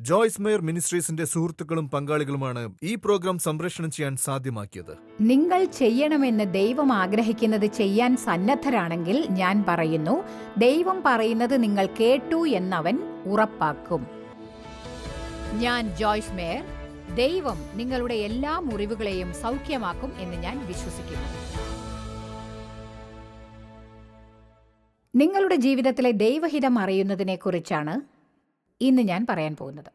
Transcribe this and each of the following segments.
Joyce mayor മിനിസ്ട്രീസിന്റെ സുഹൃത്തുക്കളും പങ്കാളികളുമാണ് ഈ programme സംപ്രേഷണം ചെയ്യാൻ സാധ്യമാക്കിയത്. നിങ്ങൾ ചെയ്യണമെന്ന് ദൈവം ആഗ്രഹിക്കുന്നത് ചെയ്യാൻ സന്നദ്ധരാണെങ്കിൽ ഞാൻ പറയുന്നു ദൈവം പറയുന്നത് നിങ്ങൾ കേട്ടു എന്നവൻ ഉറപ്പാക്കും. ഞാൻ ജോയ്സ് മേയർ ദൈവം നിങ്ങളുടെ എല്ലാ മുറിവുകളെയും സൗഖ്യമാക്കും എന്ന് ഞാൻ വിശ്വസിക്കുന്നു. നിങ്ങളുടെ ജീവിതത്തിലെ ദൈവഹിതം അറിയുന്നതിനെക്കുറിച്ചാണ് ഇന്ന് ഞാൻ പറയാൻ പോകുന്നത്.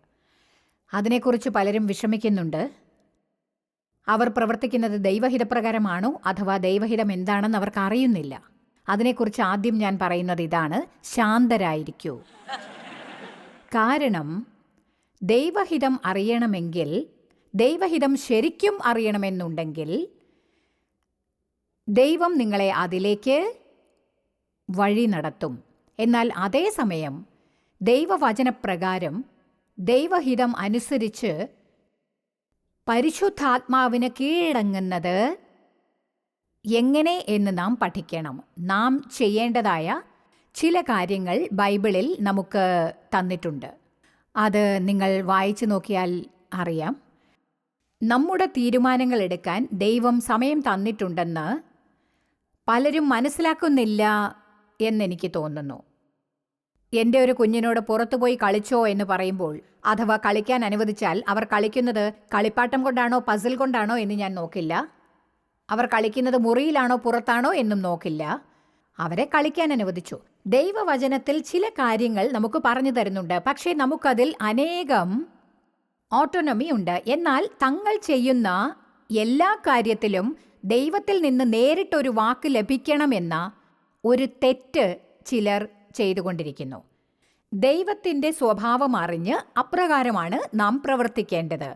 അതിനെക്കുറിച്ച് പലരും വിഷമിക്കുന്നുണ്ട്. അവർ പ്രവർത്തിക്കുന്നത് ദൈവഹിതപ്രകാരമാണോ അഥവാ ദൈവഹിതം എന്താണെന്ന് അവർക്ക് അറിയുന്നില്ല. അതിനെക്കുറിച്ച് ആദ്യം ഞാൻ പറയുന്നത് ഇതാണ് ശാന്തരായിരിക്കൂ. കാരണം ദൈവഹിതം അറിയണമെങ്കിൽ ദൈവഹിതം ശരിക്കും അറിയണമെന്നുണ്ടെങ്കിൽ ദൈവം നിങ്ങളെ അതിലേക്ക് വഴി നടത്തും. എന്നാൽ അതേസമയം ദൈവവചനപ്രകാരം ദൈവഹിതം അനുസരിച്ച് പരിശുദ്ധാത്മാവിന് കീഴടങ്ങുന്നത് എങ്ങനെ എന്ന് നാം പഠിക്കണം. നാം ചെയ്യേണ്ടതായ ചില കാര്യങ്ങൾ ബൈബിളിൽ നമുക്ക് തന്നിട്ടുണ്ട്. അത് നിങ്ങൾ വായിച്ചു നോക്കിയാൽ അറിയാം. നമ്മുടെ തീരുമാനങ്ങൾ എടുക്കാൻ ദൈവം സമയം തന്നിട്ടുണ്ടെന്ന് പലരും മനസ്സിലാക്കുന്നില്ല എന്നെനിക്ക് തോന്നുന്നു. എന്റെ ഒരു കുഞ്ഞിനോട് പുറത്തുപോയി കളിച്ചോ എന്ന് പറയുമ്പോൾ അഥവാ കളിക്കാൻ അനുവദിച്ചാൽ അവർ കളിക്കുന്നത് കളിപ്പാട്ടം കൊണ്ടാണോ പസിൽ കൊണ്ടാണോ എന്ന് ഞാൻ നോക്കില്ല. അവർ കളിക്കുന്നത് മുറിയിലാണോ പുറത്താണോ എന്നും നോക്കില്ല. അവരെ കളിക്കാൻ അനുവദിച്ചു. ദൈവവചനത്തിൽ ചില കാര്യങ്ങൾ നമുക്ക് പറഞ്ഞു തരുന്നുണ്ട്. പക്ഷേ നമുക്കതിൽ അനേകം ഓട്ടോണമി ഉണ്ട്. എന്നാൽ തങ്ങൾ ചെയ്യുന്ന എല്ലാ കാര്യത്തിലും ദൈവത്തിൽ നിന്ന് നേരിട്ടൊരു വാക്ക് ലഭിക്കണമെന്ന ഒരു തെറ്റ് ചിലർ ചെയ്തുകൊണ്ടിരിക്കുന്നു. ദൈവത്തിന്റെ സ്വഭാവം അറിഞ്ഞ് അപ്രകാരമാണ് നാം പ്രവർത്തിക്കേണ്ടത്.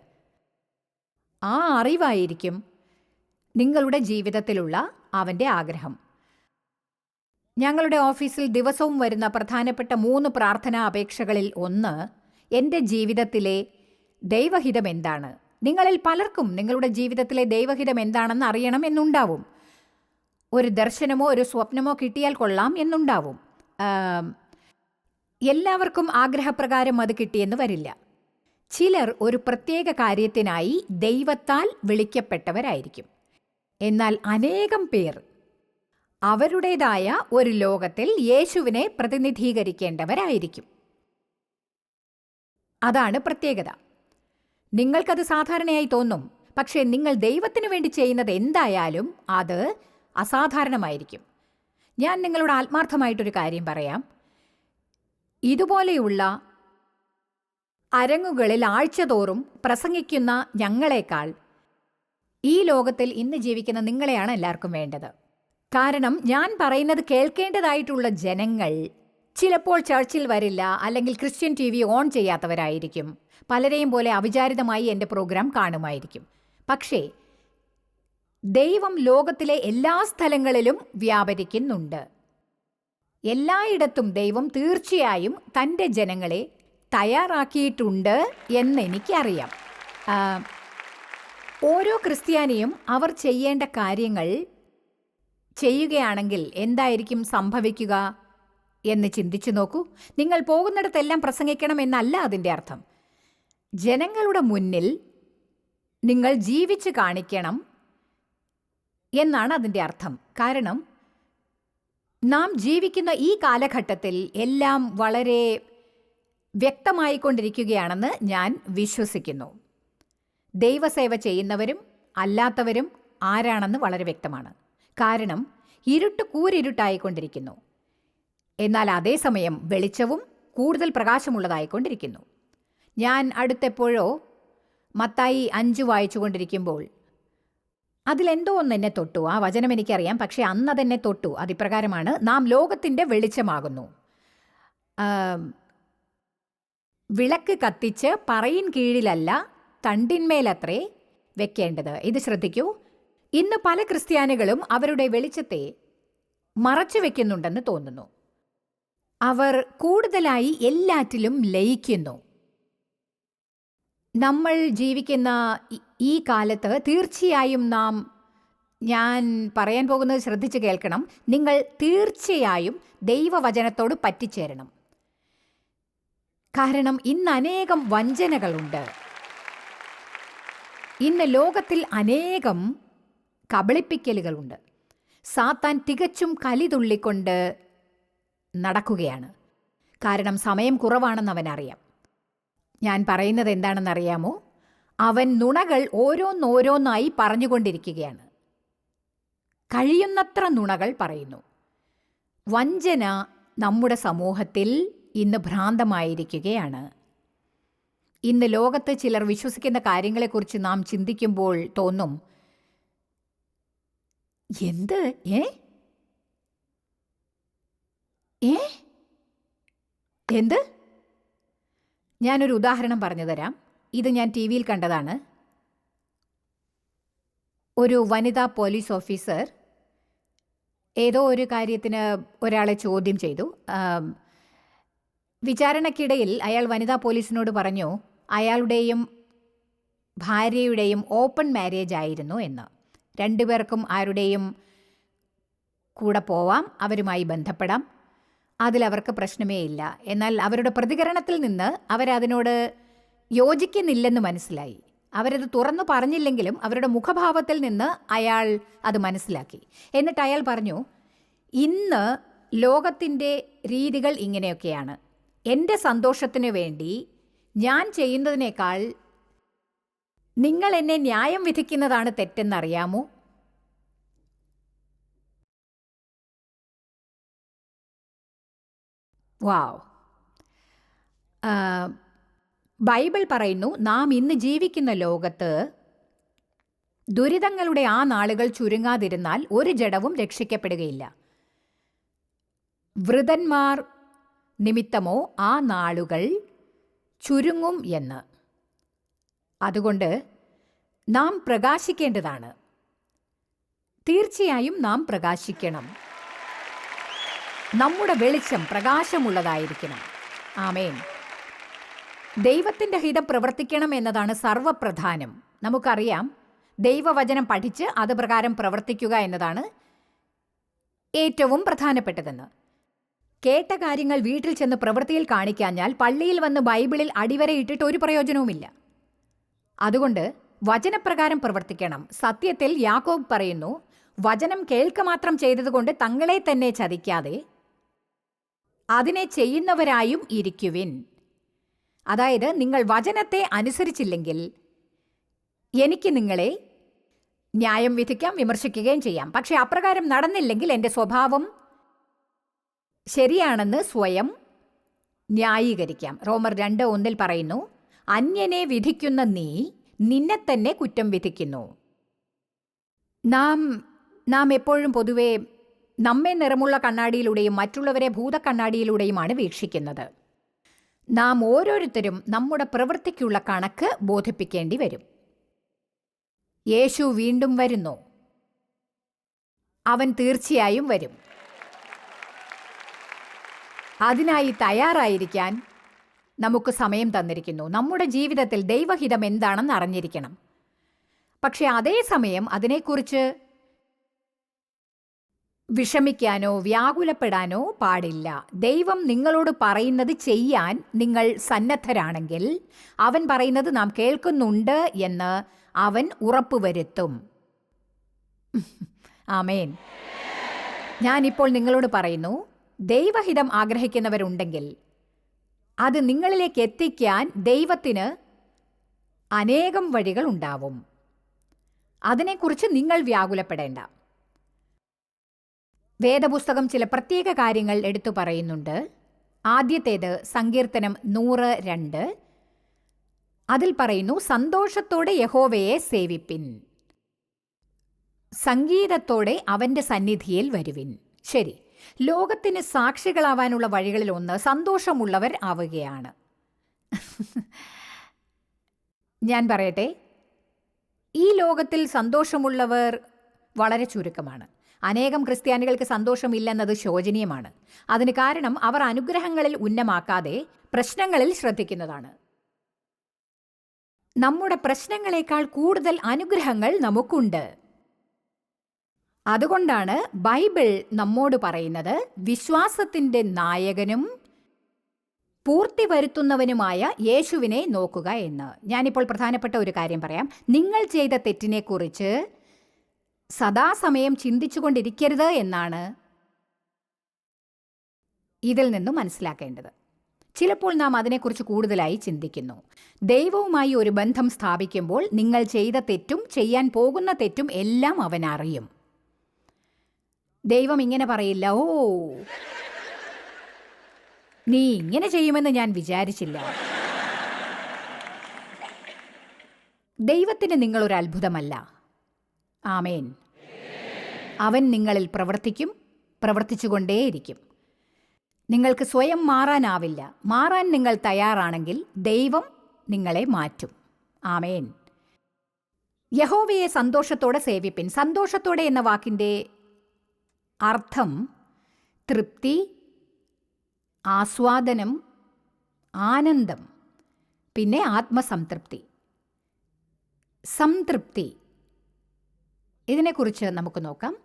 ആ അറിവായിരിക്കും നിങ്ങളുടെ ജീവിതത്തിലുള്ള അവന്റെ ആഗ്രഹം. ഞങ്ങളുടെ ഓഫീസിൽ ദിവസവും വരുന്ന പ്രധാനപ്പെട്ട മൂന്ന് പ്രാർത്ഥനാ അപേക്ഷകളിൽ ഒന്ന് എന്റെ ജീവിതത്തിലെ ദൈവഹിതം എന്താണ്? നിങ്ങളിൽ പലർക്കും നിങ്ങളുടെ ജീവിതത്തിലെ ദൈവഹിതം എന്താണെന്ന് അറിയണം എന്നുണ്ടാവും. ഒരു ദർശനമോ ഒരു സ്വപ്നമോ കിട്ടിയാൽ കൊള്ളാം എന്നുണ്ടാവും. എല്ലാവർക്കും ആഗ്രഹപ്രകാരം അത് കിട്ടിയെന്ന് വരില്ല. ചിലർ ഒരു പ്രത്യേക കാര്യത്തിനായി ദൈവത്താൽ വിളിക്കപ്പെട്ടവരായിരിക്കും. എന്നാൽ അനേകം പേർ അവരുടേതായ ഒരു ലോകത്തിൽ യേശുവിനെ പ്രതിനിധീകരിക്കേണ്ടവരായിരിക്കും. അതാണ് പ്രത്യേകത. നിങ്ങൾക്കത് സാധാരണയായി തോന്നും. പക്ഷേ നിങ്ങൾ ദൈവത്തിന് വേണ്ടി ചെയ്യുന്നത് എന്തായാലും അത് അസാധാരണമായിരിക്കും. ഞാൻ നിങ്ങളോട് ആത്മാർത്ഥമായിട്ടൊരു കാര്യം പറയാം. ഇതുപോലെയുള്ള അരങ്ങുകളിൽ ആഴ്ചതോറും പ്രസംഗിക്കുന്ന ഞങ്ങളെക്കാൾ ഈ ലോകത്തിൽ ഇന്ന് ജീവിക്കുന്ന നിങ്ങളെയാണ് എല്ലാവർക്കും വേണ്ടത്. കാരണം ഞാൻ പറയുന്നത് കേൾക്കേണ്ടതായിട്ടുള്ള ജനങ്ങൾ ചിലപ്പോൾ ചർച്ചിൽ വരില്ല അല്ലെങ്കിൽ ക്രിസ്ത്യൻ ടി വി ഓൺ ചെയ്യാത്തവരായിരിക്കും. പലരെയും പോലെ അവിചാരിതമായി എന്റെ പ്രോഗ്രാം കാണുമായിരിക്കും. പക്ഷേ ദൈവം ലോകത്തിലെ എല്ലാ സ്ഥലങ്ങളിലും വ്യാപരിക്കുന്നുണ്ട്. എല്ലായിടത്തും ദൈവം തീർച്ചയായും തന്റെ ജനങ്ങളെ തയ്യാറാക്കിയിട്ടുണ്ട് എന്നെനിക്കറിയാം. ഓരോ ക്രിസ്ത്യാനിയും അവർ ചെയ്യേണ്ട കാര്യങ്ങൾ ചെയ്യുകയാണെങ്കിൽ എന്തായിരിക്കും സംഭവിക്കുക എന്ന് ചിന്തിച്ചു നോക്കൂ. നിങ്ങൾ പോകുന്നിടത്തെല്ലാം പ്രസംഗിക്കണം എന്നല്ല അതിന്റെ അർത്ഥം. ജനങ്ങളുടെ മുന്നിൽ നിങ്ങൾ ജീവിച്ച് കാണിക്കണം എന്നാണ് അതിന്റെ അർത്ഥം. കാരണം നാം ജീവിക്കുന്ന ഈ കാലഘട്ടത്തിൽ എല്ലാം വളരെ വ്യക്തമായിക്കൊണ്ടിരിക്കുകയാണെന്ന് ഞാൻ വിശ്വസിക്കുന്നു. ദൈവസേവ ചെയ്യുന്നവരും അല്ലാത്തവരും ആരാണെന്ന് വളരെ വ്യക്തമാണ്. കാരണം ഇരുട്ട് കൂരിരുട്ടായിക്കൊണ്ടിരിക്കുന്നു. എന്നാൽ അതേസമയം വെളിച്ചവും കൂടുതൽ പ്രകാശമുള്ളതായിക്കൊണ്ടിരിക്കുന്നു. ഞാൻ അടുത്തെപ്പോഴോ മത്തായി അഞ്ച് വായിച്ചുകൊണ്ടിരിക്കുമ്പോൾ അതിലെന്തോ ഒന്ന് എന്നെ തൊട്ടു. ആ വചനം എനിക്കറിയാം. പക്ഷേ അന്ന് അതെന്നെ തൊട്ടു. അതിപ്രകാരമാണ് നാം ലോകത്തിന്റെ വെളിച്ചമാകുന്നു. വിളക്ക് കത്തിച്ച് പറയിൻ കീഴിലല്ല തണ്ടിന്മേലത്രേ വെക്കേണ്ടത്. ഇത് ശ്രദ്ധിക്കൂ. ഇന്ന് പല ക്രിസ്ത്യാനികളും അവരുടെ വെളിച്ചത്തെ മറച്ചു വെക്കുന്നുണ്ടെന്ന് തോന്നുന്നു. അവർ കൂടുതലായി എല്ലാറ്റിലും ലയിക്കുന്നു. നമ്മൾ ജീവിക്കുന്ന ഈ- കാലത്ത് തീർച്ചയായും നാം ഞാൻ പറയാൻ പോകുന്നത് ശ്രദ്ധിച്ച് കേൾക്കണം. നിങ്ങൾ തീർച്ചയായും ദൈവവചനത്തോട് പറ്റിച്ചേരണം. കാരണം ഇന്ന് അനേകം വഞ്ചനകളുണ്ട്. ഇന്ന് ലോകത്തിൽ അനേകം കബളിപ്പിക്കലുകളുണ്ട്. സാത്താൻ തികച്ചും കലിതുള്ളിക്കൊണ്ട് നടക്കുകയാണ്. കാരണം സമയം കുറവാണെന്ന് അവനറിയാം. ഞാൻ പറയുന്നത് എന്താണെന്നറിയാമോ? അവൻ നുണകൾ ഓരോന്നോരോന്നായി പറഞ്ഞുകൊണ്ടിരിക്കുകയാണ്. കഴിയുന്നത്ര നുണകൾ പറയുന്നു. വഞ്ചന നമ്മുടെ സമൂഹത്തിൽ ഇന്ന് ഭ്രാന്തമായിരിക്കുകയാണ്. ഇന്ന് ലോകത്ത് ചിലർ വിശ്വസിക്കുന്ന കാര്യങ്ങളെക്കുറിച്ച് നാം ചിന്തിക്കുമ്പോൾ തോന്നും എന്ത്? ഏ? എന്ത്? ഞാനൊരു ഉദാഹരണം പറഞ്ഞു തരാം. ഇത് ഞാൻ ടി വിയിൽ കണ്ടതാണ്. ഒരു വനിതാ പോലീസ് ഓഫീസർ ഏതോ ഒരു കാര്യത്തിന് ഒരാളെ ചോദ്യം ചെയ്തു. വിചാരണക്കിടയിൽ അയാൾ വനിതാ പോലീസിനോട് പറഞ്ഞു അയാളുടെയും ഭാര്യയുടെയും ഓപ്പൺ മാരേജ് ആയിരുന്നു എന്ന്. രണ്ടുപേർക്കും ആരുടെയും കൂടെ പോവാം അവരുമായി ബന്ധപ്പെടാം. അതിലവർക്ക് പ്രശ്നമേ ഇല്ല. എന്നാൽ അവരുടെ പ്രതികരണത്തിൽ നിന്ന് അവരതിനോട് യോജിക്കുന്നില്ലെന്ന് മനസ്സിലായി. അവരത് തുറന്നു പറഞ്ഞില്ലെങ്കിലും അവരുടെ മുഖഭാവത്തിൽ നിന്ന് അയാൾ അത് മനസ്സിലാക്കി. എന്നിട്ട് അയാൾ പറഞ്ഞു ഇന്ന് ലോകത്തിന്റെ രീതികൾ ഇങ്ങനെയൊക്കെയാണ്. എന്റെ സന്തോഷത്തിന് വേണ്ടി ഞാൻ ചെയ്യുന്നതിനേക്കാൾ നിങ്ങൾ എന്നെ ന്യായം വിധിക്കുന്നതാണ് തെറ്റെന്നറിയാമോ? വാവ്. ബൈബിൾ പറയുന്നു നാം ഇന്ന് ജീവിക്കുന്ന ലോകത്ത് ദുരിതങ്ങളുടെ ആ നാളുകൾ ചുരുങ്ങാതിരുന്നാൽ ഒരു ജഡവും രക്ഷിക്കപ്പെടുകയില്ല. വൃതന്മാർ നിമിത്തമോ ആ നാളുകൾ ചുരുങ്ങും എന്ന്. അതുകൊണ്ട് നാം പ്രകാശിക്കേണ്ടതാണ്. തീർച്ചയായും നാം പ്രകാശിക്കണം. നമ്മുടെ വെളിച്ചം പ്രകാശമുള്ളതായിരിക്കണം. ആമേൻ. ദൈവത്തിന്റെ ഹിതം പ്രവർത്തിക്കണം എന്നതാണ് സർവപ്രധാനം. നമുക്കറിയാം ദൈവവചനം പഠിച്ച് അത് പ്രകാരം പ്രവർത്തിക്കുക എന്നതാണ് ഏറ്റവും പ്രധാനപ്പെട്ടതെന്ന്. കേട്ട കാര്യങ്ങൾ വീട്ടിൽ ചെന്ന് പ്രവൃത്തിയിൽ കാണിക്കാഞ്ഞാൽ പള്ളിയിൽ വന്ന് ബൈബിളിൽ അടിവരെ ഇട്ടിട്ട് ഒരു പ്രയോജനവുമില്ല. അതുകൊണ്ട് വചനപ്രകാരം പ്രവർത്തിക്കണം. സത്യത്തിൽ യാക്കോബ് പറയുന്നു വചനം കേൾക്ക മാത്രം ചെയ്തതുകൊണ്ട് തങ്ങളെ തന്നെ ചതിക്കാതെ അതിനെ ചെയ്യുന്നവരായും ഇരിക്കുവിൻ. അതായത് നിങ്ങൾ വചനത്തെ അനുസരിച്ചില്ലെങ്കിൽ എനിക്ക് നിങ്ങളെ ന്യായം വിധിക്കാം വിമർശിക്കുകയും ചെയ്യാം. പക്ഷെ അപ്രകാരം നടന്നില്ലെങ്കിൽ എന്റെ സ്വഭാവം ശരിയാണെന്ന് സ്വയം ന്യായീകരിക്കാം. റോമർ രണ്ട് ഒന്നിൽ പറയുന്നു അന്യനെ വിധിക്കുന്ന നീ നിന്നെ തന്നെ കുറ്റം വിധിക്കുന്നു. നാം നാം എപ്പോഴും പൊതുവെ നമ്മെ നിറമുള്ള കണ്ണാടിയിലൂടെയും മറ്റുള്ളവരെ ഭൂതക്കണ്ണാടിയിലൂടെയുമാണ് വീക്ഷിക്കുന്നത്. നാം ഓരോരുത്തരും നമ്മുടെ പ്രവൃത്തിക്കുള്ള കണക്ക് ബോധിപ്പിക്കേണ്ടി വരും. യേശു വീണ്ടും വരുന്നു. അവൻ തീർച്ചയായും വരും. അതിനായി തയ്യാറായിരിക്കാൻ നമുക്ക് സമയം തന്നിരിക്കുന്നു. നമ്മുടെ ജീവിതത്തിൽ ദൈവഹിതം എന്താണെന്ന് അറിഞ്ഞിരിക്കണം. പക്ഷെ അതേസമയം അതിനെക്കുറിച്ച് വിഷമിക്കാനോ വ്യാകുലപ്പെടാനോ പാടില്ല. ദൈവം നിങ്ങളോട് പറയുന്നത് ചെയ്യാൻ നിങ്ങൾ സന്നദ്ധരാണെങ്കിൽ അവൻ പറയുന്നത് നാം കേൾക്കുന്നുണ്ട് എന്ന് അവൻ ഉറപ്പുവരുത്തും. ആമേൻ. ഞാനിപ്പോൾ നിങ്ങളോട് പറയുന്നു ദൈവഹിതം ആഗ്രഹിക്കുന്നവരുണ്ടെങ്കിൽ അത് നിങ്ങളിലേക്ക് എത്തിക്കാൻ ദൈവത്തിന് അനേകം വഴികൾ ഉണ്ടാവും അതിനെക്കുറിച്ച് നിങ്ങൾ വ്യാകുലപ്പെടേണ്ട. വേദപുസ്തകം ചില പ്രത്യേക കാര്യങ്ങൾ എടുത്തു പറയുന്നുണ്ട്. ആദ്യത്തേത് സങ്കീർത്തനം നൂറ് രണ്ട്. അതിൽ പറയുന്നു സന്തോഷത്തോടെ യഹോവയെ സേവിപ്പിൻ. സംഗീതത്തോടെ അവന്റെ സന്നിധിയിൽ വരുവിൻ. ശരി. ലോകത്തിന് സാക്ഷികളാവാനുള്ള വഴികളിൽ ഒന്ന് സന്തോഷമുള്ളവർ ആവുകയാണ്. ഞാൻ പറയട്ടെ. ഈ ലോകത്തിൽ സന്തോഷമുള്ളവർ വളരെ ചുരുക്കമാണ്. അനേകം ക്രിസ്ത്യാനികൾക്ക് സന്തോഷമില്ലെന്നത് ശോചനീയമാണ്. അതിന് കാരണം അവർ അനുഗ്രഹങ്ങളിൽ ഉന്നമാക്കാതെ പ്രശ്നങ്ങളിൽ ശ്രദ്ധിക്കുന്നതാണ്. നമ്മുടെ പ്രശ്നങ്ങളെക്കാൾ കൂടുതൽ അനുഗ്രഹങ്ങൾ നമുക്കുണ്ട്. അതുകൊണ്ടാണ് ബൈബിൾ നമ്മോട് പറയുന്നത് വിശ്വാസത്തിന്റെ നായകനും പൂർത്തി വരുത്തുന്നവനുമായ യേശുവിനെ നോക്കുക എന്ന്. ഞാനിപ്പോൾ പ്രധാനപ്പെട്ട ഒരു കാര്യം പറയാം. നിങ്ങൾ ചെയ്ത തെറ്റിനെക്കുറിച്ച് സദാസമയം ചിന്തിച്ചുകൊണ്ടിരിക്കരുത് എന്നാണ് ഇതിൽ നിന്നും മനസ്സിലാക്കേണ്ടത്. ചിലപ്പോൾ നാം അതിനെക്കുറിച്ച് കൂടുതലായി ചിന്തിക്കുന്നു. ദൈവവുമായി ഒരു ബന്ധം സ്ഥാപിക്കുമ്പോൾ നിങ്ങൾ ചെയ്ത തെറ്റും ചെയ്യാൻ പോകുന്ന തെറ്റും എല്ലാം അവൻ അറിയും. ദൈവം ഇങ്ങനെ പറയില്ല ഓ നീ ഇങ്ങനെ ചെയ്യുമെന്ന് ഞാൻ വിചാരിച്ചില്ല. ദൈവത്തിന് നിങ്ങളൊരു അത്ഭുതമല്ല ആമേൻ. അവൻ നിങ്ങളിൽ പ്രവർത്തിക്കും പ്രവർത്തിച്ചുകൊണ്ടേയിരിക്കും. നിങ്ങൾക്ക് സ്വയം മാറാനാവില്ല. മാറാൻ നിങ്ങൾ തയ്യാറാണെങ്കിൽ ദൈവം നിങ്ങളെ മാറ്റും. ആമേൻ. യഹോവയെ സന്തോഷത്തോടെ സേവിപ്പിൻ. സന്തോഷത്തോടെ എന്ന വാക്കിന്റെ അർത്ഥം തൃപ്തി ആസ്വാദനം ആനന്ദം പിന്നെ ആത്മസംതൃപ്തി. സംതൃപ്തി. ഇതിനെക്കുറിച്ച് നമുക്ക് നോക്കാം.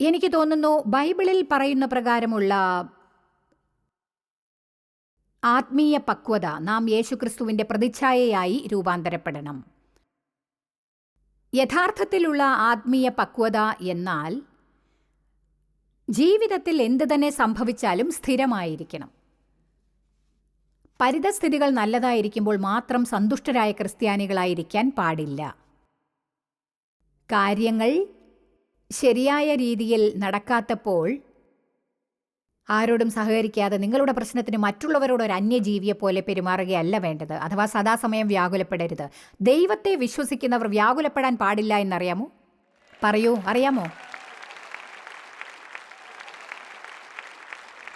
എനിക്ക് തോന്നുന്നു ബൈബിളിൽ പറയുന്ന പ്രകാരമുള്ള ആത്മീയ പക്വത നാം യേശുക്രിസ്തുവിന്റെ പ്രതിച്ഛായയായി രൂപാന്തരപ്പെടണം. യഥാർത്ഥത്തിലുള്ള ആത്മീയ പക്വത എന്നാൽ ജീവിതത്തിൽ എന്ത് തന്നെ സംഭവിച്ചാലും സ്ഥിരമായിരിക്കണം. പരിതസ്ഥിതികൾ നല്ലതായിരിക്കുമ്പോൾ മാത്രം സന്തുഷ്ടരായ ക്രിസ്ത്യാനികളായിരിക്കാൻ പാടില്ല. കാര്യങ്ങൾ ശരിയായ രീതിയിൽ നടക്കാത്തപ്പോൾ ആരോടും സഹകരിക്കാതെ നിങ്ങളുടെ പ്രശ്നത്തിന് മറ്റുള്ളവരോട് ഒരു അന്യജീവിയെ പോലെ പെരുമാറുകയല്ല വേണ്ടത്. അഥവാ സദാസമയം വ്യാകുലപ്പെടരുത്. ദൈവത്തെ വിശ്വസിക്കുന്നവർ വ്യാകുലപ്പെടാൻ പാടില്ല എന്നറിയാമോ? പറയൂ അറിയാമോ?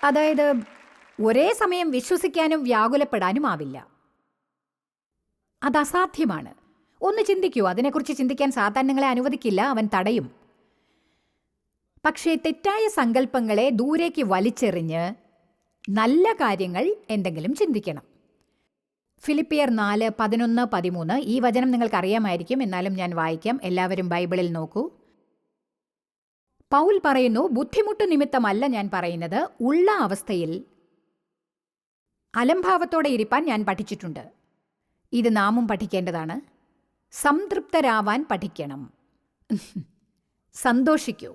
അതായത് ഒരേ സമയം വിശ്വസിക്കാനും വ്യാകുലപ്പെടാനും ആവില്ല. അത് അസാധ്യമാണ്. ഒന്ന് ചിന്തിക്കൂ. അതിനെക്കുറിച്ച് ചിന്തിക്കാൻ സാത്താൻ നിങ്ങളെ അനുവദിക്കില്ല. അവൻ തടയും. പക്ഷേ തെറ്റായ സങ്കല്പങ്ങളെ ദൂരേക്ക് വലിച്ചെറിഞ്ഞ് നല്ല കാര്യങ്ങൾ എന്തെങ്കിലും ചിന്തിക്കണം. ഫിലിപ്പിയർ നാല് പതിനൊന്ന് പതിമൂന്ന് ഈ വചനം നിങ്ങൾക്ക് അറിയാമായിരിക്കും എന്നാലും ഞാൻ വായിക്കാം. എല്ലാവരും ബൈബിളിൽ നോക്കൂ. പൗൽ പറയുന്നു ബുദ്ധിമുട്ട് നിമിത്തമല്ല ഞാൻ പറയുന്നത്. ഉള്ള അവസ്ഥയിൽ അലംഭാവത്തോടെ ഇരിപ്പാൻ ഞാൻ പഠിച്ചിട്ടുണ്ട്. ഇത് നാമും പഠിക്കേണ്ടതാണ്. സംതൃപ്തരാവാൻ പഠിക്കണം. സന്തോഷിക്കൂ.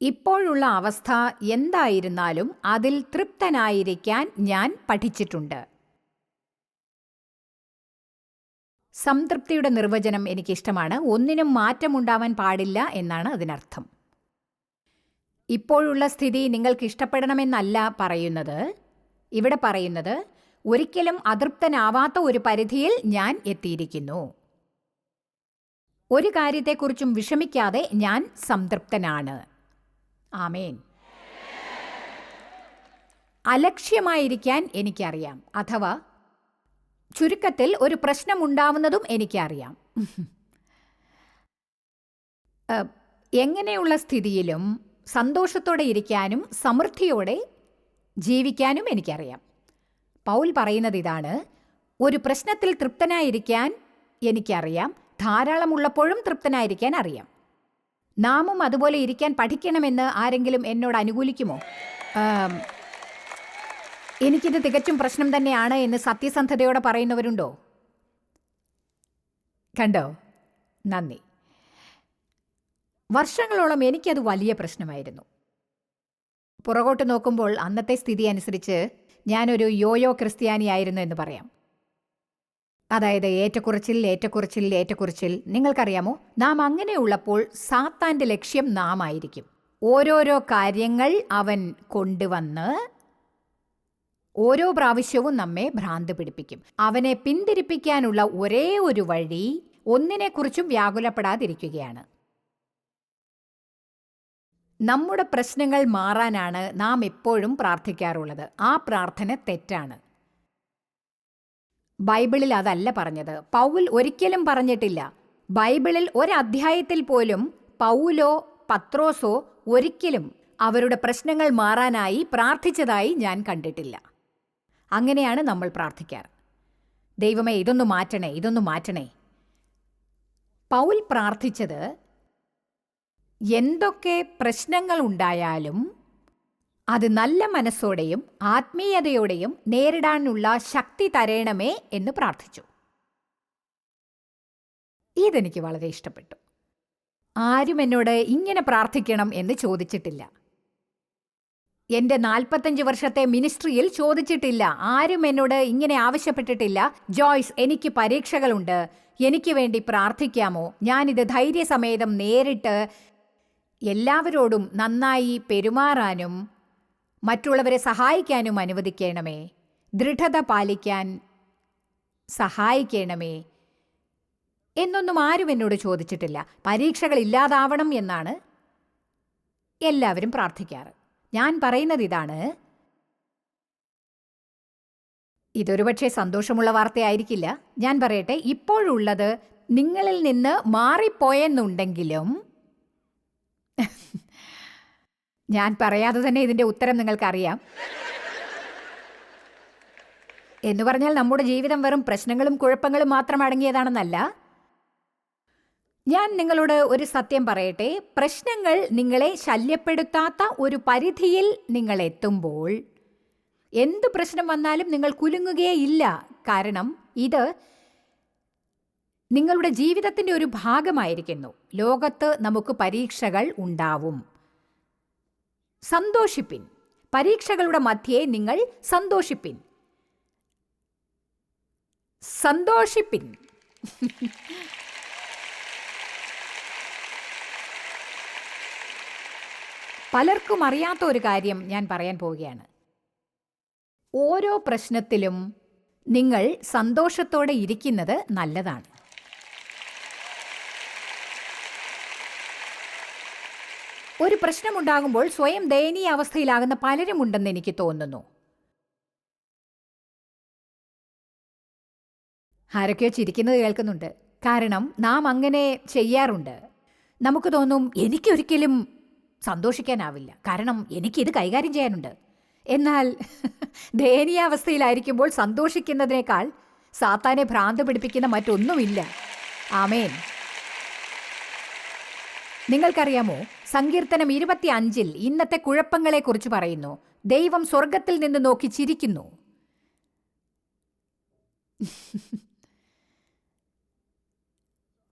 ഇപ്പോഴുള്ള അവസ്ഥ എന്തായിരുന്നാലും അതിൽ തൃപ്തനായിരിക്കാൻ ഞാൻ പഠിച്ചിട്ടുണ്ട്. സംതൃപ്തിയുടെ നിർവചനം എനിക്കിഷ്ടമാണ്. ഒന്നിനും മാറ്റമുണ്ടാവാൻ പാടില്ല എന്നാണ് അതിനർത്ഥം. ഇപ്പോഴുള്ള സ്ഥിതി നിങ്ങൾക്ക് ഇഷ്ടപ്പെടണമെന്നല്ല പറയുന്നത്. ഇവിടെ പറയുന്നത് ഒരിക്കലും അതൃപ്തനാവാത്ത ഒരു പരിധിയിൽ ഞാൻ എത്തിയിരിക്കുന്നു. ഒരു കാര്യത്തെക്കുറിച്ചും വിഷമിക്കാതെ ഞാൻ സംതൃപ്തനാണ്. ആമേൻ. അലക്ഷ്യമായിരിക്കാൻ എനിക്കറിയാം അഥവാ ചുരുക്കത്തിൽ ഒരു പ്രശ്നമുണ്ടാവുന്നതും എനിക്കറിയാം. എങ്ങനെയുള്ള സ്ഥിതിയിലും സന്തോഷത്തോടെ ഇരിക്കാനും സമൃദ്ധിയോടെ ജീവിക്കാനും എനിക്കറിയാം. പൗൽ പറയുന്നത് ഇതാണ്. ഒരു പ്രശ്നത്തിൽ തൃപ്തനായിരിക്കാൻ എനിക്കറിയാം. ധാരാളമുള്ളപ്പോഴും തൃപ്തനായിരിക്കാൻ അറിയാം. നാമും അതുപോലെ ഇരിക്കാൻ പഠിക്കണമെന്ന് ആരെങ്കിലും എന്നോട് അനുകൂലിക്കുമോ? എനിക്കിത് തികച്ചും പ്രശ്നം തന്നെയാണ് എന്ന് സത്യസന്ധതയോടെ പറയുന്നവരുണ്ടോ? കണ്ടോ? നന്ദി. വർഷങ്ങളോളം എനിക്കത് വലിയ പ്രശ്നമായിരുന്നു. പുറകോട്ട് നോക്കുമ്പോൾ അന്നത്തെ സ്ഥിതി അനുസരിച്ച് ഞാനൊരു യോയോ ക്രിസ്ത്യാനിയായിരുന്നു എന്ന് പറയാം. അതായത് ഏറ്റക്കുറച്ചിൽ ഏറ്റക്കുറച്ചിൽ ഏറ്റക്കുറച്ചിൽ. നിങ്ങൾക്കറിയാമോ? നാം അങ്ങനെയുള്ളപ്പോൾ സാത്താന്റെ ലക്ഷ്യം നാം ആയിരിക്കും. ഓരോരോ കാര്യങ്ങൾ അവൻ കൊണ്ടുവന്ന് ഓരോ പ്രാവശ്യവും നമ്മെ ഭ്രാന്ത് പിടിപ്പിക്കും. അവനെ പിന്തിരിപ്പിക്കാനുള്ള ഒരേ ഒരു വഴി ഒന്നിനെക്കുറിച്ചും വ്യാകുലപ്പെടാതിരിക്കുകയാണ്. നമ്മുടെ പ്രശ്നങ്ങൾ മാറാനാണ് നാം എപ്പോഴും പ്രാർത്ഥിക്കാറുള്ളത്. ആ പ്രാർത്ഥന തെറ്റാണ്. ബൈബിളിൽ അതല്ല പറഞ്ഞത്. പൗൽ ഒരിക്കലും പറഞ്ഞിട്ടില്ല. ബൈബിളിൽ ഒരധ്യായത്തിൽ പോലും പൗലോ പത്രോസോ ഒരിക്കലും അവരുടെ പ്രശ്നങ്ങൾ മാറാനായി പ്രാർത്ഥിച്ചതായി ഞാൻ കണ്ടിട്ടില്ല. അങ്ങനെയാണ് നമ്മൾ പ്രാർത്ഥിക്കാറ്. ദൈവമേ ഇതൊന്ന് മാറ്റണേ ഇതൊന്ന് മാറ്റണേ. പൗൽ പ്രാർത്ഥിച്ചത് എന്തൊക്കെ പ്രശ്നങ്ങൾ ഉണ്ടായാലും അത് നല്ല മനസ്സോടെയും ആത്മീയതയോടെയും നേരിടാനുള്ള ശക്തി തരേണമേ എന്ന് പ്രാർത്ഥിച്ചു. ഇതെനിക്ക് വളരെ ഇഷ്ടപ്പെട്ടു. ആരും എന്നോട് ഇങ്ങനെ പ്രാർത്ഥിക്കണം എന്ന് ചോദിച്ചിട്ടില്ല. എന്റെ നാൽപ്പത്തഞ്ച് വർഷത്തെ മിനിസ്ട്രിയിൽ ചോദിച്ചിട്ടില്ല. ആരും എന്നോട് ഇങ്ങനെ ആവശ്യപ്പെട്ടിട്ടില്ല. ജോയ്സ് എനിക്ക് പരീക്ഷകളുണ്ട്. എനിക്ക് വേണ്ടി പ്രാർത്ഥിക്കാമോ? ഞാനിത് ധൈര്യസമേതം നേരിട്ട് എല്ലാവരോടും നന്നായി പെരുമാറാനും മറ്റുള്ളവരെ സഹായിക്കാനും അനുവദിക്കണമേ. ദൃഢത പാലിക്കാൻ സഹായിക്കണമേ എന്നൊന്നും ആരും എന്നോട് ചോദിച്ചിട്ടില്ല. പരീക്ഷകൾ ഇല്ലാതാവണം എന്നാണ് എല്ലാവരും പ്രാർത്ഥിക്കാറ്. ഞാൻ പറയുന്നത് ഇതാണ്. ഇതൊരു പക്ഷേ സന്തോഷമുള്ള വാർത്തയായിരിക്കില്ല. ഞാൻ പറയട്ടെ ഇപ്പോഴുള്ളത് നിങ്ങളിൽ നിന്ന് മാറിപ്പോയെന്നുണ്ടെങ്കിലും ഞാൻ പറയാതെ തന്നെ ഇതിന്റെ ഉത്തരം നിങ്ങൾക്കറിയാം. എന്ന് പറഞ്ഞാൽ നമ്മുടെ ജീവിതം വെറും പ്രശ്നങ്ങളും കുഴപ്പങ്ങളും മാത്രം അടങ്ങിയതാണെന്നല്ല. ഞാൻ നിങ്ങളോട് ഒരു സത്യം പറയട്ടെ. പ്രശ്നങ്ങൾ നിങ്ങളെ ശല്യപ്പെടുത്താത്ത ഒരു പരിധിയിൽ നിങ്ങൾ എത്തുമ്പോൾ എന്ത് പ്രശ്നം വന്നാലും നിങ്ങൾ കുലുങ്ങുകയേ ഇല്ല കാരണം ഇത് നിങ്ങളുടെ ജീവിതത്തിന്റെ ഒരു ഭാഗമായിരിക്കുന്നു. ലോകത്ത് നമുക്ക് പരീക്ഷകൾ ഉണ്ടാവും. സന്തോഷിപ്പിൻ. പരീക്ഷകളുടെ മധ്യേ നിങ്ങൾ സന്തോഷിപ്പിൻ. സന്തോഷിപ്പിൻ. പലർക്കും അറിയാത്ത ഒരു കാര്യം ഞാൻ പറയാൻ പോവുകയാണ്. ഓരോ പ്രശ്നത്തിലും നിങ്ങൾ സന്തോഷത്തോടെ ഇരിക്കുന്നത് നല്ലതാണ്. ഒരു പ്രശ്നമുണ്ടാകുമ്പോൾ സ്വയം ദയനീയ അവസ്ഥയിലാകുന്ന പലരുമുണ്ടെന്ന് എനിക്ക് തോന്നുന്നു. ആരൊക്കെയോ ചിരിക്കുന്നത് കേൾക്കുന്നുണ്ട്. കാരണം നാം അങ്ങനെ ചെയ്യാറുണ്ട്. നമുക്ക് തോന്നും എനിക്കൊരിക്കലും സന്തോഷിക്കാനാവില്ല. കാരണം എനിക്കിത് കൈകാര്യം ചെയ്യാനുണ്ട്. എന്നാൽ ദയനീയാവസ്ഥയിലായിരിക്കുമ്പോൾ സന്തോഷിക്കുന്നതിനേക്കാൾ സാത്താനെ ഭ്രാന്ത് പിടിപ്പിക്കുന്ന മറ്റൊന്നുമില്ല. ആമേൻ. നിങ്ങൾക്കറിയാമോ? സങ്കീർത്തനം ഇരുപത്തി അഞ്ചിൽ ഇന്നത്തെ കുഴപ്പങ്ങളെക്കുറിച്ച് പറയുന്നു. ദൈവം സ്വർഗത്തിൽ നിന്ന് നോക്കി ചിരിക്കുന്നു.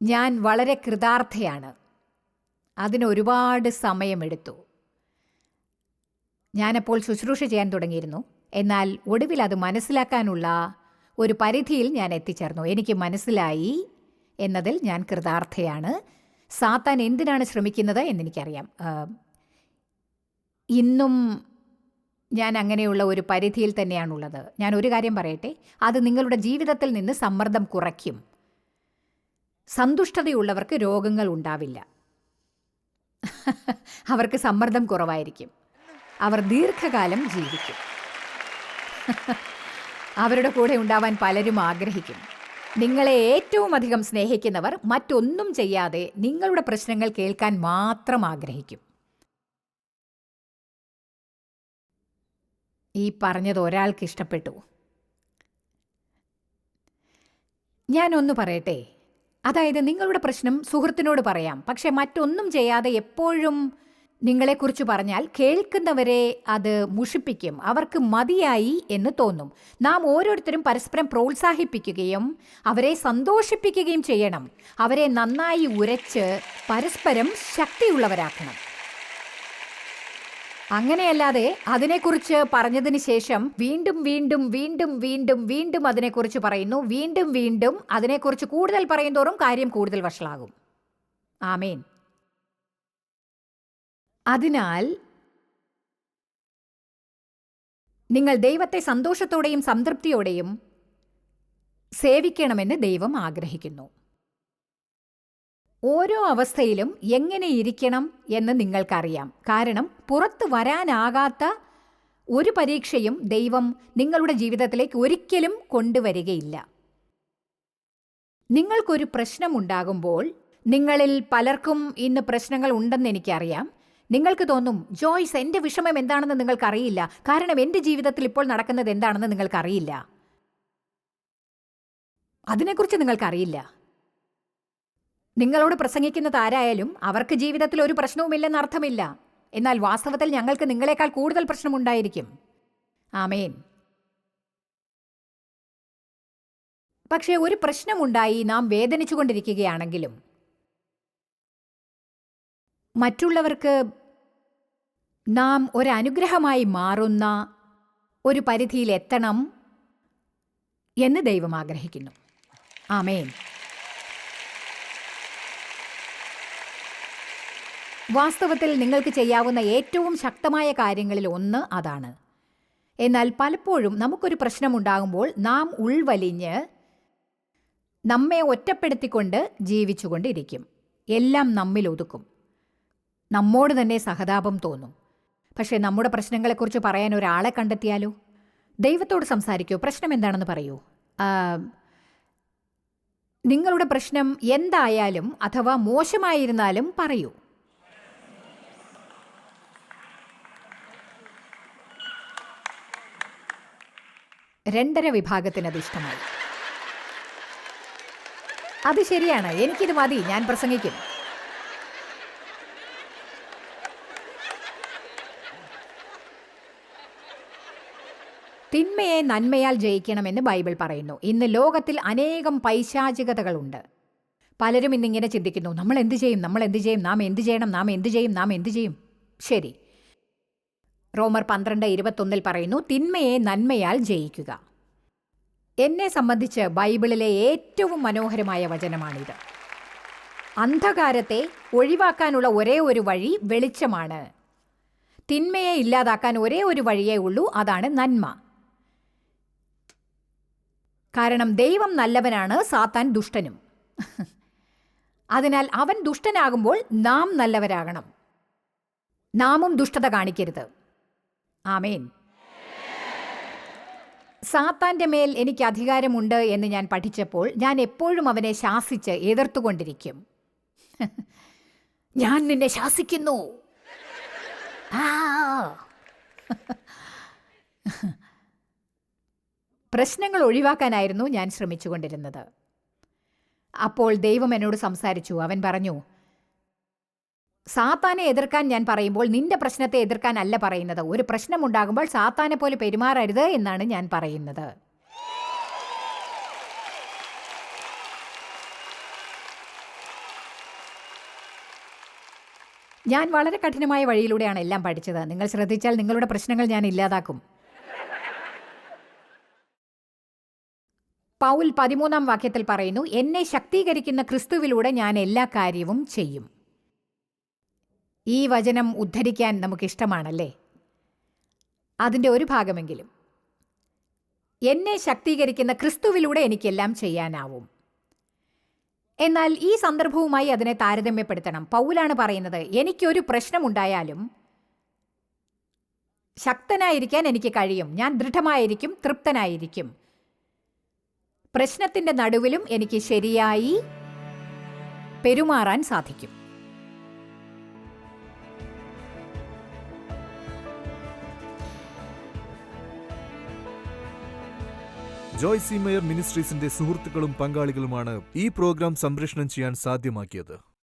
ഞാൻ വളരെ കൃതാർത്ഥയാണ്. അതിന് ഒരുപാട് സമയമെടുത്തു. ഞാനപ്പോൾ ശുശ്രൂഷ ചെയ്യാൻ തുടങ്ങിയിരുന്നു. എന്നാൽ ഒടുവിൽ അത് മനസ്സിലാക്കാനുള്ള ഒരു പരിധിയിൽ ഞാൻ എത്തിച്ചേർന്നു. എനിക്ക് മനസ്സിലായി എന്നതിൽ ഞാൻ കൃതാർത്ഥയാണ്. സാത്താൻ എന്തിനാണ് ശ്രമിക്കുന്നത് എന്നെനിക്കറിയാം. ഇന്നും ഞാൻ അങ്ങനെയുള്ള ഒരു പരിധിയിൽ തന്നെയാണുള്ളത്. ഞാൻ ഒരു കാര്യം പറയട്ടെ. അത് നിങ്ങളുടെ ജീവിതത്തിൽ നിന്ന് സമ്മർദ്ദം കുറയ്ക്കും. സന്തുഷ്ടതയുള്ളവർക്ക് രോഗങ്ങൾ ഉണ്ടാവില്ല. അവർക്ക് സമ്മർദ്ദം കുറവായിരിക്കും. അവർ ദീർഘകാലം ജീവിക്കും. അവരുടെ കൂടെ ഉണ്ടാവാൻ പലരും ആഗ്രഹിക്കും. നിങ്ങളെ ഏറ്റവും അധികം സ്നേഹിക്കുന്നവർ മറ്റൊന്നും ചെയ്യാതെ നിങ്ങളുടെ പ്രശ്നങ്ങൾ കേൾക്കാൻ മാത്രം ആഗ്രഹിക്കും. ഈ പറഞ്ഞത് ഒരാൾക്ക് ഇഷ്ടപ്പെട്ടു. ഞാനൊന്ന് പറയട്ടെ. അതായത് നിങ്ങളുടെ പ്രശ്നം സുഹൃത്തിനോട് പറയാം. പക്ഷെ മറ്റൊന്നും ചെയ്യാതെ എപ്പോഴും നിങ്ങളെക്കുറിച്ച് പറഞ്ഞാൽ കേൾക്കുന്നവരെ അത് മുഷിപ്പിക്കും. അവർക്ക് മതിയായി എന്ന് തോന്നും. നാം ഓരോരുത്തരും പരസ്പരം പ്രോത്സാഹിപ്പിക്കുകയും അവരെ സന്തോഷിപ്പിക്കുകയും ചെയ്യണം. അവരെ നന്നായി ഉരച്ച് പരസ്പരം ശക്തിയുള്ളവരാക്കണം. അങ്ങനെയല്ലാതെ അതിനെക്കുറിച്ച് പറഞ്ഞതിന് ശേഷം വീണ്ടും വീണ്ടും വീണ്ടും വീണ്ടും വീണ്ടും അതിനെക്കുറിച്ച് പറയുന്നു. വീണ്ടും വീണ്ടും അതിനെക്കുറിച്ച് കൂടുതൽ പറയുന്തോറും കാര്യം കൂടുതൽ വഷളാകും. ആമേൻ. അതിനാൽ നിങ്ങൾ ദൈവത്തെ സന്തോഷത്തോടെയും സംതൃപ്തിയോടെയും സേവിക്കണമെന്ന് ദൈവം ആഗ്രഹിക്കുന്നു. ഓരോ അവസ്ഥയിലും എങ്ങനെ ഇരിക്കണം എന്ന് നിങ്ങൾക്കറിയാം. കാരണം പുറത്തു വരാനാകാത്ത ഒരു പരീക്ഷയും ദൈവം നിങ്ങളുടെ ജീവിതത്തിലേക്ക് ഒരിക്കലും കൊണ്ടുവരികയില്ല. നിങ്ങൾക്കൊരു പ്രശ്നമുണ്ടാകുമ്പോൾ നിങ്ങളിൽ പലർക്കും ഇന്ന് പ്രശ്നങ്ങൾ ഉണ്ടെന്ന് എനിക്കറിയാം. നിങ്ങൾക്ക് തോന്നും ജോയ്സ് എന്റെ വിഷമം എന്താണെന്ന് നിങ്ങൾക്കറിയില്ല. കാരണം എന്റെ ജീവിതത്തിൽ ഇപ്പോൾ നടക്കുന്നത് എന്താണെന്ന് നിങ്ങൾക്കറിയില്ല. അതിനെക്കുറിച്ച് നിങ്ങൾക്കറിയില്ല. നിങ്ങളോട് പ്രസംഗിക്കുന്നത് ആരായാലും അവർക്ക് ജീവിതത്തിൽ ഒരു പ്രശ്നവുമില്ലെന്ന് അർത്ഥമില്ല. എന്നാൽ വാസ്തവത്തിൽ ഞങ്ങൾക്ക് നിങ്ങളെക്കാൾ കൂടുതൽ പ്രശ്നമുണ്ടായിരിക്കും. ആമേൻ. പക്ഷേ ഒരു പ്രശ്നമുണ്ടായി നാം വേദനിച്ചുകൊണ്ടിരിക്കുകയാണെങ്കിലും മറ്റുള്ളവർക്ക് നാം ഒരനുഗ്രഹമായി മാറുന്ന ഒരു പരിധിയിലെത്തണം എന്ന് ദൈവം ആഗ്രഹിക്കുന്നു. ആമേൻ. വാസ്തവത്തിൽ നിങ്ങൾക്ക് ചെയ്യാവുന്ന ഏറ്റവും ശക്തമായ കാര്യങ്ങളിൽ ഒന്ന് അതാണ്. എന്നാൽ പലപ്പോഴും നമുക്കൊരു പ്രശ്നമുണ്ടാകുമ്പോൾ നാം ഉൾവലിഞ്ഞ് നമ്മെ ഒറ്റപ്പെടുത്തിക്കൊണ്ട് ജീവിച്ചുകൊണ്ടിരിക്കും. എല്ലാം നമ്മിൽ ഒതുക്കും. നമ്മോട് തന്നെ സഹതാപം തോന്നും. പക്ഷേ നമ്മുടെ പ്രശ്നങ്ങളെക്കുറിച്ച് പറയാൻ ഒരാളെ കണ്ടെത്തിയാലോ? ദൈവത്തോട് സംസാരിക്കൂ. പ്രശ്നം എന്താണെന്ന് പറയൂ. നിങ്ങളുടെ പ്രശ്നം എന്തായാലും അഥവാ മോശമായിരുന്നാലും പറയൂ. രണ്ടര വിഭാഗത്തിന് അത് ഇഷ്ടമായി. അത് ശരിയാണ്. എനിക്കിത് മതി. ഞാൻ പ്രസംഗിക്കും. തിന്മയെ നന്മയാൽ ജയിക്കണമെന്ന് ബൈബിൾ പറയുന്നു. ഇന്ന് ലോകത്തിൽ അനേകം പൈശാചികതകളുണ്ട്. പലരും ഇന്നിങ്ങനെ ചിന്തിക്കുന്നു നമ്മൾ എന്ത് ചെയ്യും? നമ്മൾ എന്ത് ചെയ്യും? നാം എന്ത് ചെയ്യണം? നാം എന്ത് ചെയ്യും? നാം എന്ത് ചെയ്യും? ശരി. റോമർ പന്ത്രണ്ട് ഇരുപത്തൊന്നിൽ പറയുന്നു തിന്മയെ നന്മയാൽ ജയിക്കുക. എന്നെ സംബന്ധിച്ച് ബൈബിളിലെ ഏറ്റവും മനോഹരമായ വചനമാണിത്. അന്ധകാരത്തെ ഒഴിവാക്കാനുള്ള ഒരേ ഒരു വഴി വെളിച്ചമാണ്. തിന്മയെ ഇല്ലാതാക്കാൻ ഒരേ ഒരു വഴിയേ ഉള്ളൂ അതാണ് നന്മ. കാരണം ദൈവം നല്ലവനാണ് സാത്താൻ ദുഷ്ടനും. അതിനാൽ അവൻ ദുഷ്ടനാകുമ്പോൾ നാം നല്ലവരാകണം. നാമും ദുഷ്ടത കാണിക്കരുത്. ആമേൻ. സാത്താന്റെ മേൽ എനിക്ക് അധികാരമുണ്ട് എന്ന് ഞാൻ പഠിച്ചപ്പോൾ ഞാൻ എപ്പോഴും അവനെ ശാസിച്ച് എതിർത്തുകൊണ്ടിരിക്കും. ഞാൻ നിന്നെ ശാസിക്കുന്നു. ആ. പ്രശ്നങ്ങൾ ഒഴിവാക്കാനായിരുന്നു ഞാൻ ശ്രമിച്ചുകൊണ്ടിരുന്നത്. അപ്പോൾ ദൈവം എന്നോട് സംസാരിച്ചു. അവൻ പറഞ്ഞു സാത്താനെ എതിർക്കാൻ ഞാൻ പറയുമ്പോൾ നിന്റെ പ്രശ്നത്തെ എതിർക്കാൻ അല്ല പറയുന്നത്. ഒരു പ്രശ്നമുണ്ടാകുമ്പോൾ സാത്താനെ പോലെ പെരുമാറരുത് എന്നാണ് ഞാൻ പറയുന്നത്. ഞാൻ വളരെ കഠിനമായ വഴിയിലൂടെയാണ് എല്ലാം പഠിച്ചത്. നിങ്ങൾ ശ്രദ്ധിച്ചാൽ നിങ്ങളുടെ പ്രശ്നങ്ങൾ ഞാൻ ഇല്ലാതാക്കും. പൗൽ പതിമൂന്നാം വാക്യത്തിൽ പറയുന്നു എന്നെ ശക്തീകരിക്കുന്ന ക്രിസ്തുവിലൂടെ ഞാൻ എല്ലാ കാര്യവും ചെയ്യും. ഈ വചനം ഉദ്ധരിക്കാൻ നമുക്കിഷ്ടമാണല്ലേ അതിന്റെ ഒരു ഭാഗമെങ്കിലും എന്നെ ശക്തീകരിക്കുന്ന ക്രിസ്തുവിലൂടെ എനിക്കെല്ലാം ചെയ്യാനാവും. എന്നാൽ ഈ സന്ദർഭവുമായി അതിനെ താരതമ്യപ്പെടുത്തണം. പൗലാണ് പറയുന്നത് എനിക്കൊരു പ്രശ്നമുണ്ടായാലും ശക്തനായിരിക്കാൻ എനിക്ക് കഴിയും. ഞാൻ ദൃഢമായിരിക്കും തൃപ്തനായിരിക്കും. പ്രശ്നത്തിന്റെ നടുവിലും എനിക്ക് ശരിയായി പെരുമാറാൻ സാധിക്കും. ജോയ് സി മേയർ മിനിസ്ട്രീസിന്റെ സുഹൃത്തുക്കളും പങ്കാളികളുമാണ് ഈ പ്രോഗ്രാം സംപ്രേഷണം ചെയ്യാൻ സാധ്യമാക്കിയത്.